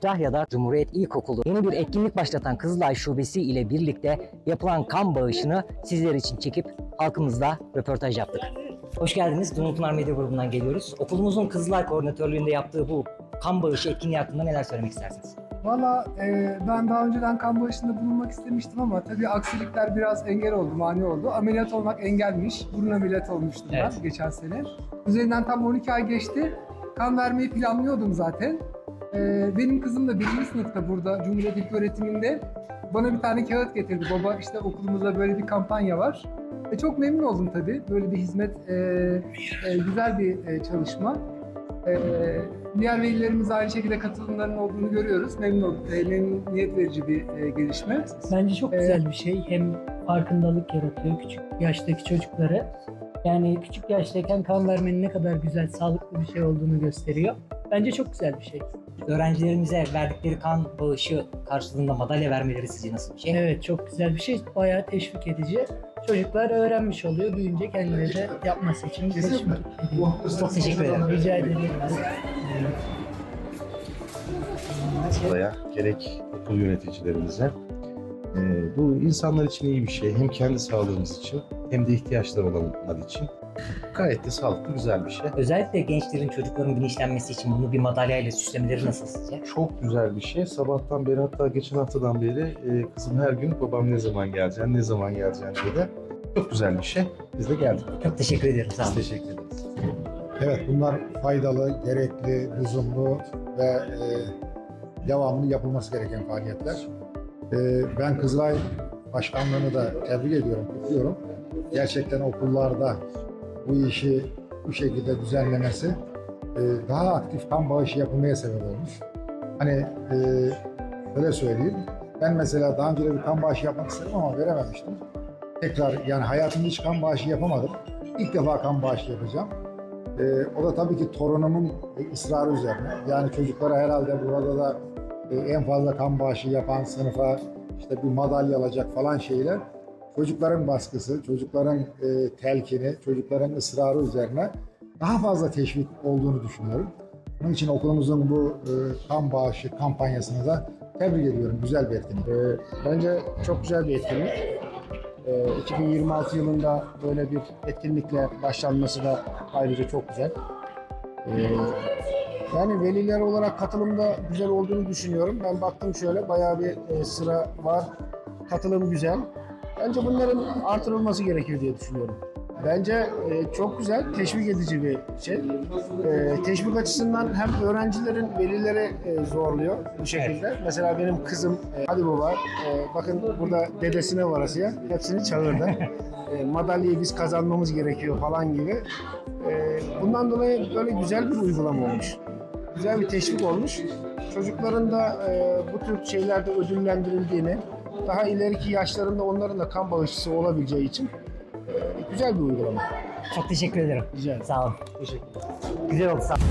Kütahya'da Cumhuriyet İlkokulu yeni bir etkinlik başlatan Kızılay Şubesi ile birlikte yapılan kan bağışını sizler için çekip halkımızla röportaj yaptık. Hoş geldiniz. Dumlupınar Medya Grubu'ndan geliyoruz. Okulumuzun Kızılay Koordinatörlüğünde yaptığı bu kan bağışı etkinliği hakkında neler söylemek istersiniz? Valla e, ben daha önceden kan bağışında bulunmak istemiştim ama tabii aksilikler biraz engel oldu, mani oldu. Ameliyat olmak engelmiş. Burun ameliyatı olmuştum Evet. ben geçen sene. Üzerinden tam 12 ay geçti. Kan vermeyi planlıyordum zaten. E, benim kızım da birinci sınıfta burada Cumhuriyet İlköğretiminde. Bana bir tane kağıt getirdi. Baba işte okulumuzda böyle bir kampanya var. E, çok memnun oldum tabii. Böyle bir hizmet, e, e, güzel bir e, çalışma. E, diğer velilerimiz aynı şekilde katılımların olduğunu görüyoruz. Memnun olduk. E, memnuniyet verici bir e, gelişme. Bence çok Evet. güzel bir şey. Hem farkındalık yaratıyor küçük yaştaki çocuklara. Yani küçük yaştayken kan vermenin ne kadar güzel, sağlıklı bir şey olduğunu gösteriyor. Bence çok güzel bir şey. Öğrencilerimize verdikleri kan bağışı karşılığında madalya vermeleri sizce nasıl bir şey? Evet çok güzel bir şey. Bayağı teşvik edici. Çocuklar öğrenmiş oluyor. Büyüyünce kendileri de yapması için teşvik ediyor. Çok teşekkür ederim. Rica ederim. Buraya gerek okul yöneticilerimize. Ee, bu insanlar için iyi bir şey. Hem kendi sağlığımız için hem de ihtiyaçları olanlar için. Gayet de sağlıklı, güzel bir şey. Özellikle gençlerin, çocukların bilinçlenmesi için bunu bir madalyayla süslemeleri nasıl sizce? Çok güzel bir şey. Sabahtan beri hatta geçen haftadan beri e, kızım her gün babam ne zaman geleceksin, ne zaman geleceksin dedi. Çok güzel bir şey. Biz de geldik. Çok teşekkür ederim. Sağ Biz olun. teşekkür ederiz. Evet bunlar faydalı, gerekli, lüzumlu ve e, devamlı yapılması gereken faaliyetler. E, ben Kızılay Başkanlığı'nı da tebrik ediyorum, kutluyorum. Gerçekten okullarda bu işi bu şekilde düzenlemesi e, daha aktif kan bağışı yapılmaya sebep olmuş. Hani e, öyle söyleyeyim, ben mesela daha önce bir kan bağışı yapmak istedim ama verememiştim. Tekrar yani hayatımda hiç kan bağışı yapamadım. İlk defa kan bağışı yapacağım. Ee, o da tabii ki torunumun ısrarı üzerine. Yani çocuklara herhalde burada da e, en fazla kan bağışı yapan sınıfa işte bir madalya alacak falan şeyler. Çocukların baskısı, çocukların e, telkini, çocukların ısrarı üzerine daha fazla teşvik olduğunu düşünüyorum. Bunun için okulumuzun bu e, kan bağışı kampanyasını da tebrik ediyorum. Güzel bir etkinlik. Ee, Bence çok güzel bir etkinlik. Ee, 2026 yılında böyle bir etkinlikle başlanması da ayrıca çok güzel. Ee, Yani veliler olarak katılımda güzel olduğunu düşünüyorum. Ben baktım şöyle bayağı bir e, sıra var. Katılım güzel. Bence bunların artırılması gerekiyor diye düşünüyorum. Bence e, çok güzel, teşvik edici bir şey. E, teşvik açısından hem öğrencilerin velileri e, zorluyor bu şekilde. Mesela benim kızım, e, hadi baba, e, bakın burada dedesine varasıya hepsini çağırdı. E, madalyayı biz kazanmamız gerekiyor falan gibi. E, bundan dolayı böyle güzel bir uygulama olmuş. Güzel bir teşvik olmuş. Çocukların da e, bu tür şeylerde ödüllendirildiğini, daha ileriki yaşlarında onların da kan bağışçısı olabileceği için e, güzel bir uygulama. Çok teşekkür ederim. Rica ederim. Sağ olun. Teşekkür ederim. Güzel oldu. Sağ olun.